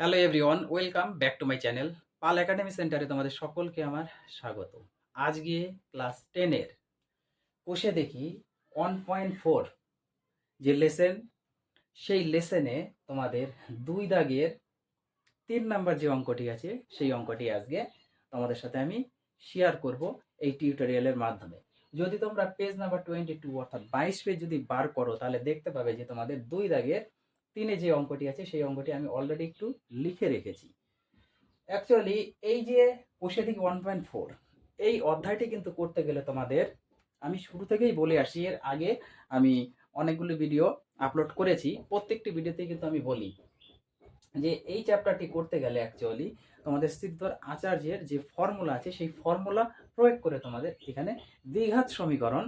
Hello everyone welcome back to my channel Pal academy সেন্টারে তোমাদের সকলকে আমার স্বাগত আজ গিয়ে ক্লাস টেনের কোষে দেখি ওয়ান পয়েন্ট ফোর যে লেসেন সেই লেসেনে তোমাদের দুই দাগের তিন নাম্বার যে অঙ্কটি আছে, সেই অঙ্কটি আজকে তোমাদের সাথে আমি শেয়ার করব এই টিউটোরিয়ালের মাধ্যমে। যদি তোমরা পেজ নাম্বার টোয়েন্টি টু অর্থাৎ বাইশ পেজ যদি বার করো, তাহলে দেখতে পাবে যে তোমাদের দুই দাগের তিনে যে অঙ্কটি আছে, সেই অঙ্কটি আমি অলরেডি একটু লিখে রেখেছি। অ্যাকচুয়ালি এই যে কোষে দিকে ওয়ান পয়েন্ট ফোর এই অধ্যায়টি কিন্তু করতে গেলে তোমাদের, আমি শুরু থেকেই বলে আসি, এর আগে আমি অনেকগুলো ভিডিও আপলোড করেছি, প্রত্যেকটি ভিডিওতে কিন্তু আমি বলি যে এই চ্যাপ্টারটি করতে গেলে অ্যাকচুয়ালি তোমাদের সিদ্ধর আচার্যের যে ফর্মুলা আছে, সেই ফর্মুলা প্রয়োগ করে তোমাদের এখানে দ্বিঘাত সমীকরণ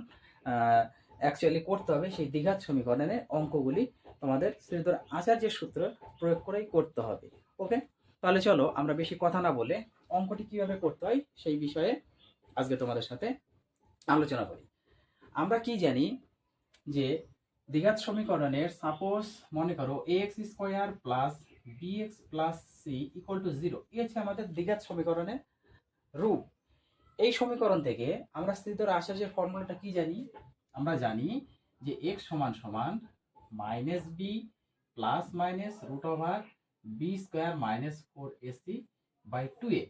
অ্যাকচুয়ালি করতে হবে। সেই দ্বিঘাত সমীকরণের অঙ্কগুলি তোমাদের শ্রীধর আচার্যের সূত্র প্রয়োগ করেই করতে হবে। ওকে? তাহলে চলো আমরা বেশি কথা না বলে অঙ্কটি কীভাবে করতে হয় সেই বিষয়ে আজকে তোমাদের সাথে আলোচনা করি। আমরা কি জানি যে দ্বিঘাত সমীকরণের সাপোজ মনে করো A X square plus B X plus C equal to zero এই হচ্ছে আমাদের দ্বিঘাত সমীকরণের রূপ। এই সমীকরণ থেকে আমরা শ্রীধর আচার্যের ফর্মুলাটা কি জানি? আমরা জানি যে এক্স সমান সমান minus B plus minus root over B square minus four A C by two A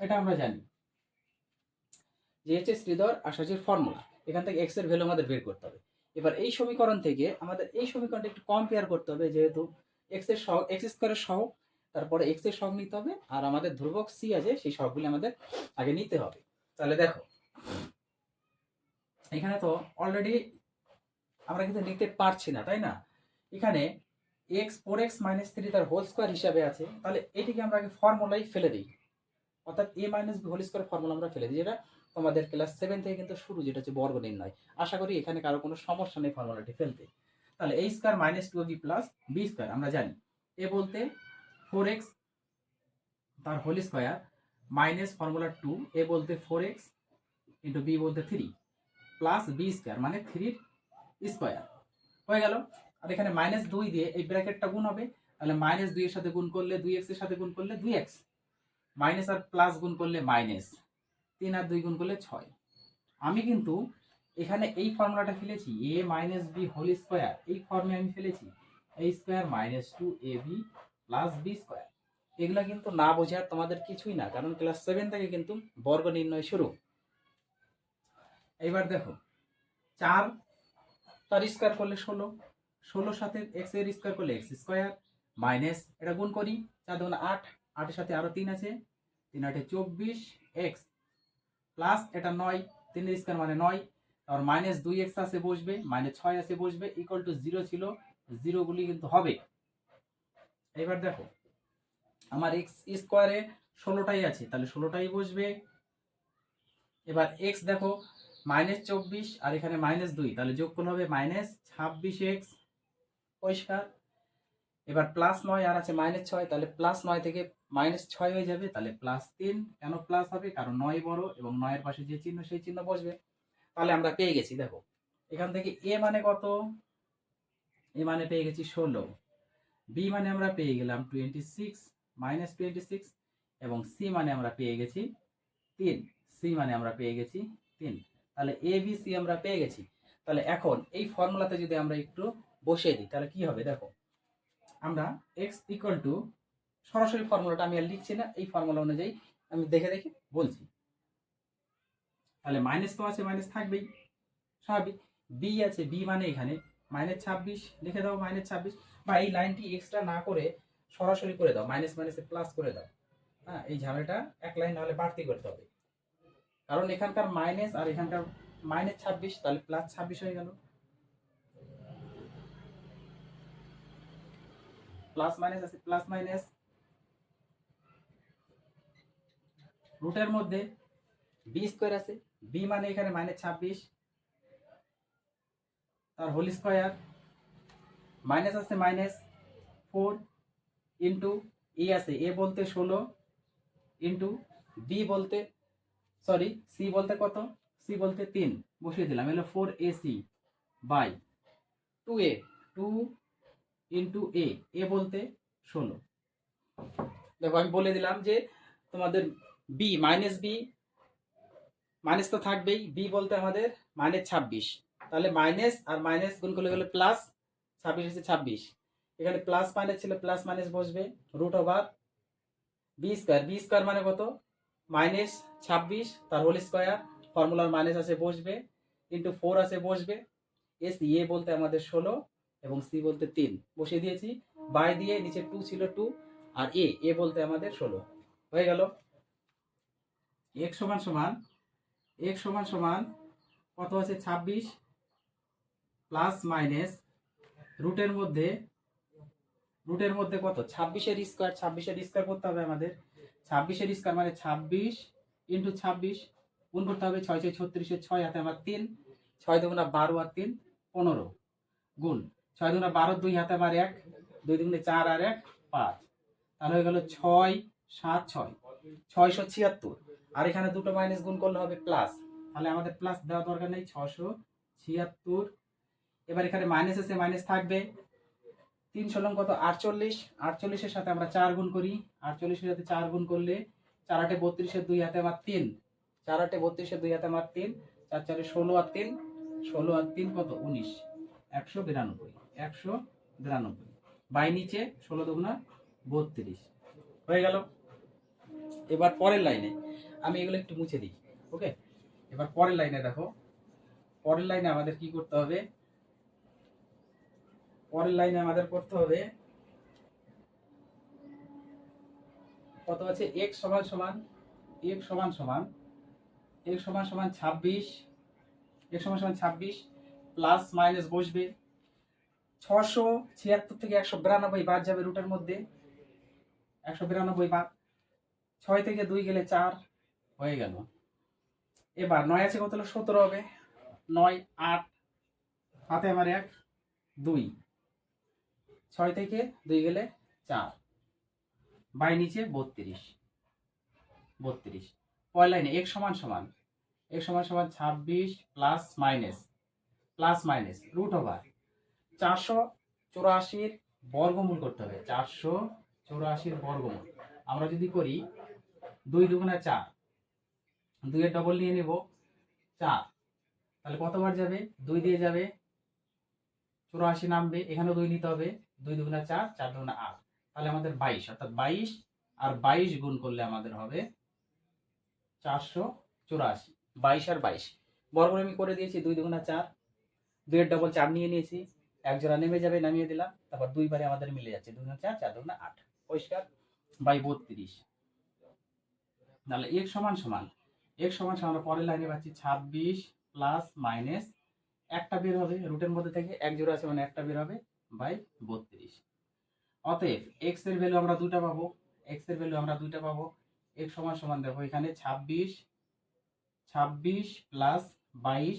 এটা আমরা জানি। যে হচ্ছে শ্রীধর আচার্যের ফর্মুলা এখান থেকে এক্সের ভ্যালু আমাদের বের করতে হবে। এবার এই সমীকরণ থেকে আমাদের এই সমীকরণটা একটু কম্পেয়ার করতে হবে, যেহেতু এক্সের সহ এক্স স্কোয়ারের সহ তারপরে এক্সের সহগ নিতে হবে, আর আমাদের ধ্রুবক সি আছে, সেই সহগুলি আমাদের আগে নিতে হবে। তাহলে দেখো, এখানে তো অলরেডি আমরা কিন্তু নিতে পারছি না, তাই না? এখানে X four X minus three তার হোল স্কোয়ার হিসাবে আছে। তাহলে এটিকে আমরা আগে ফর্মুলাই ফেলে দিই। অর্থাৎ A minus B whole square formula আমরা ফেলে দিই, যেটা তোমাদের ক্লাস সেভেন থেকে কিন্তু শুরু, যেটা হচ্ছে বর্গ নির্ণয় আশা করি এখানে কারও কোনো সমস্যা নেই ফর্মুলাটি ফেলতে। তাহলে এই square minus two B plus B square আমরা জানি। এ বলতে ফোর এক্স তার whole square minus formula two A বলতে ফোর এক্স ইন্টু বি বলতে থ্রি প্লাস বি স্কোয়ার মানে থ্রির স্কোয়ার। হয়ে গেল? আর এখানে মাইনাস দুই দিয়ে এই ব্র্যাকেটটা গুণ হবে। তাহলে মাইনাস দুইয়ের সাথে গুণ করলে দুই এক্সের সাথে গুণ করলে দুই এক্স মাইনাস আর প্লাস গুণ করলে মাইনাস তিন আর দুই গুণ করলে ছয়। আমি কিন্তু এখানে এই ফর্মুলাটা ফেলেছি A minus B whole square এই ফর্মে আমি ফেলেছি A square minus two A B plus B square এগুলা কিন্তু না বোঝার তোমাদের কিছুই না, কারণ ক্লাস সেভেন থেকে কিন্তু বর্গ নির্ণয় শুরু। এইবার দেখো, চার তার স্কোয়ার করলে ষোলো। ষোলোর সাথে এক্সের স্কোয়ার করলে এক্স স্কোয়ার। মাইনাস এটা গুণ করি, চার দুগুণ আট, আটের সাথে আরও তিন আছে। তিন আটে চব্বিশ এক্স প্লাস এটা নয়, তিনের স্কোয়ার মানে নয়। তারপর মাইনাস দুই এক্স আছে বসবে, মাইনাস ছয় আছে বসবে ইকুয়াল টু জিরো ছিল জিরোগুলি কিন্তু হবে। এবার দেখো, আমার এক্স স্কোয়ারে ষোলোটাই আছে, তাহলে ষোলোটাই বসবে। এবার এক্স দেখো মাইনাস চব্বিশ আর এখানে মাইনাস দুই। তাহলে যোগ করলে হবে মাইনাস ছাব্বিশ এক্স পরিষ্কার। এবার প্লাস নয় আর আছে মাইনাস ছয়, তাহলে প্লাস নয় থেকে মাইনাস ছয় হয়ে যাবে, তাহলে প্লাস তিন। কেন প্লাস হবে? কারণ নয় বড় এবং নয়ের পাশে যে চিহ্ন, সেই চিহ্ন বসবে। তাহলে আমরা পেয়ে গেছি, দেখো। এখান থেকে এ মানে কত? এ মানে পেয়ে গেছি ষোলো। বি মানে আমরা পেয়ে গেলাম twenty six minus twenty six এবং সি মানে আমরা পেয়ে গেছি তিন। সি মানে আমরা পেয়ে গেছি তিন। তাহলে এ বি সি আমরা পেয়ে গেছি। তাহলে এখন এই ফর্মুলাতে যদি আমরা একটু বসিয়ে দিই, তাহলে কি হবে দেখো? আমরা এক্স ইকুয়াল টু সরাসরি ফর্মুলাটা আমি আর লিখছি না, এই ফর্মুলা অনুযায়ী আমি দেখে দেখে বলছি। তাহলে মাইনাস তো আছে মাইনাস থাকবেই, স্বাভাবিক। বি আছে বি মানে এখানে মাইনাস ছাব্বিশ, লিখে দাও মাইনাস ছাব্বিশ। বা এই লাইনটি এক্সট্রা না করে সরাসরি করে দাও মাইনাস মাইনাসে প্লাস করে দাও। হ্যাঁ এই ঝামেলাটা এক লাইন নাহলে বাড়তি করতে হবে। কারণ এখানকার মাইনাস আর এখানকার মাইনাস ছাব্বিশ, তাহলে প্লাস ছাব্বিশ হয়ে গেল। প্লাস মাইনাস আছে প্লাস মাইনাস রুটের মধ্যে বি স্কোয়ার আছে বি মানে এখানে মাইনাস ছাব্বিশ। তার হোল স্কোয়ার মাইনাস আছে মাইনাস ফোর ইন্টু এ আছে এ বলতে ষোলো ইন্টু বি বলতে সরি সি বলতে কত? সি বলতে তিন। বসিয়ে দিলাম। এলো four A C by two A two into A A বলতে ষোলো। দেখো, আমি বলে দিলাম যে তোমাদের বি মাইনাস বি মাইনাস তো থাকবেই। বি বলতে আমাদের মাইনাস ছাব্বিশ। তাহলে মাইনাস আর মাইনাস গুণ করলে গেলে প্লাস ছাব্বিশ হচ্ছে ছাব্বিশ। এখানে প্লাস মাইনাস ছিল প্লাস মাইনাস বসবে। Root over B square B square মানে কত? মাইনাস ছাব্বিশ, তার হোল স্কোয়ার ফর্মুলার মাইনাস আছে বসবে ইন্টু ফোর আছে বসবে এস এ বলতে আমাদের ষোলো এবং সি বলতে তিন। বসিয়ে দিয়েছি বাই দিয়ে নিচে টু ছিল টু আর এ এ বলতে আমাদের ষোলো। হয়ে গেল। এক সমান সমান, এক সমান সমান কত আছে ছাব্বিশ প্লাস মাইনাস রুটের মধ্যে রুটের মধ্যে কত? ছাব্বিশের স্কোয়ার ছাব্বিশের স্কোয়ার করতে হবে আমাদের। ছাব্বিশের স্কোয়ার মানে ছাব্বিশ ইন্টু ছাব্বিশ, গুণ করতে হবে ছয় ছয় ছত্রিশের ছয়, হাতে আমার তিন, ছয় দুগুণা বারো আর তিন, পনেরো। গুণ, ছয় দুগুণা বারো, দুই, হাতে আমার এক, দুই দুগুণে চার আর এক, পাঁচ। তাহলে হয়ে গেল ছয়, সাত, ছয়। ছয়শো ছিয়াত্তর। আর এখানে দুটো মাইনাস গুণ করলে হবে প্লাস তাহলে আমাদের প্লাস দেওয়া দরকার নেই ছশো ছিয়াত্তর। এবার এখানে মাইনাস আছে মাইনাস থাকবে। তিন ষোলং কত? আটচল্লিশ। আটচল্লিশের সাথে আমরা চার গুণ করি। আটচল্লিশের সাথে চার গুণ করলে চার আটে বত্রিশের দুই হাতে আমার তিন। চার আটে বত্রিশের দুই হাতে আমার তিন। চার চারে ষোলো আর তিন। ষোলো আর তিন কত? উনিশ। একশো বিরানব্বই। একশো বিরানব্বই। বাই নিচে ষোলো দুগুণা বত্রিশ। হয়ে গেল। এবার পরের লাইনে। আমি এগুলো একটু মুছে দিই। ওকে? এবার পরের লাইনে দেখো। পরের লাইনে আমাদের কি করতে হবে? পরের লাইনে আমাদের করতে হবে। কত আছে? এক সমান সমান এক সমান সমান এক সমান সমান ছাব্বিশ এক সমান সমান ছাব্বিশ প্লাস মাইনাস বসবে। ছশো ছিয়াত্তর থেকে একশো বিরানব্বই বাদ যাবে রুটের মধ্যে। একশো বিরানব্বই বাদ। ছয় থেকে দুই গেলে চার। হয়ে গেল। এবার নয় আছে কত হলো? সতেরো হবে। নয় আট। হাতে আমার এক দুই। ছয় থেকে দুই গেলে চার। বাই নিচে বত্রিশ। বত্রিশ। পয় লাইনে এক সমান সমান। এক সমান সমান ছাব্বিশ plus minus plus minus root over চারশো চুরাশির বর্গমূল করতে হবে। চারশো চুরাশির বর্গমূল। আমরা যদি করি দুই দুগুণা চার, দুইয়ের ডবল নিয়ে নেব চার। তাহলে কতবার যাবে? দুই দিয়ে যাবে। চুরাশি নামবে। এখানেও দুই নিতে হবে। দুই দুগুণা চার চার দুগুণা আট। তাহলে আমাদের বাইশ, অর্থাৎ বাইশ আর বাইশ গুণ করলে আমাদের হবে চারশো চুরাশি, বাইশ আর বাইশ। বর্গমূল আমি করে দিয়েছি, দুই দুগুণা চার। দুইয়ের ডবল চার নিয়ে নিয়েছি, এক জোড়া নেমে যাবে, নামিয়ে দিলাম। তারপর দুইবারে আমাদের মিলে যাচ্ছে দুগুণা চার চার দুগুণা আট। পরিষ্কার? বাই বত্রিশ। তাহলে এক সমান সমান এক সমান সমান আমরা পরের লাইনে পাচ্ছি ছাব্বিশ প্লাস মাইনাস একটা বের হবে রুটের মধ্যে থেকে এক জোড়া আছে মানে একটা বের হবে। বাই বত্রিশ। অতএব এক্সের ভ্যালু আমরা দুইটা পাবো এক্সের ভ্যালু আমরা দুইটা পাবো। এক্স সমান সমান দেখো এখানে ছাব্বিশ ছাব্বিশ প্লাস বাইশ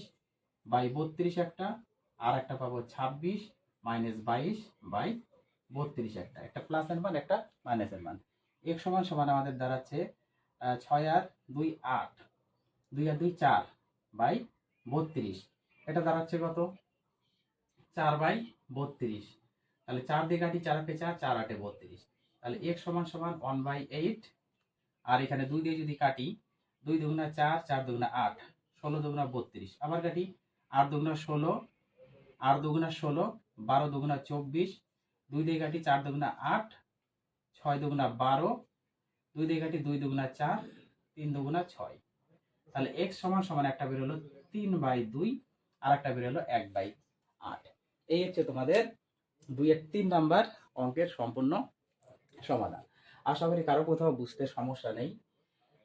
বাই বত্রিশ একটা, আর একটা পাবো ছাব্বিশ মাইনাস বাইশ বাই বত্রিশ একটা। একটা প্লাসের মান একটা মাইনাসের মান এক সমান সমান আমাদের দাঁড়াচ্ছে ছয় আর দুই আট, দুই আর দুই চার বাই বত্রিশ। এটা দাঁড়াচ্ছে কত? চার বাই বত্রিশ। তাহলে চার দিয়ে কাটি চার আটে চার চার আটে বত্রিশ। তাহলে এক সমান সমান ওয়ান বাই এইট আর এখানে দুই দিয়ে যদি কাটি, দুই দুগুণা চার চার দুগুণা আট, ষোলো দুগুণা বত্রিশ। আবার কাটি, আট দুগুণা ষোলো, আট দুগুণা ষোলো, বারো দুগুণা চব্বিশ, দুই দিয়ে কাটি চার দুগুণা আট, ছয় দুগুণা বারো, দুই দিয়ে কাটি দুই দুগুণা চার, তিন দুগুণা ছয়। তাহলে এক্স সমান সমান একটা বেরোলো তিন বাই দুই, আর একটা বেরোলো এক বাই আট। এই হচ্ছে তোমাদের দুইয়ের তিন নাম্বার অঙ্কের সম্পূর্ণ সমাধান। আশা করি কারও কোথাও বুঝতে সমস্যা নেই।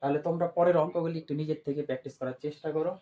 তাহলে তোমরা পরের অঙ্কগুলি একটু নিজের থেকে প্র্যাকটিস করার চেষ্টা করো।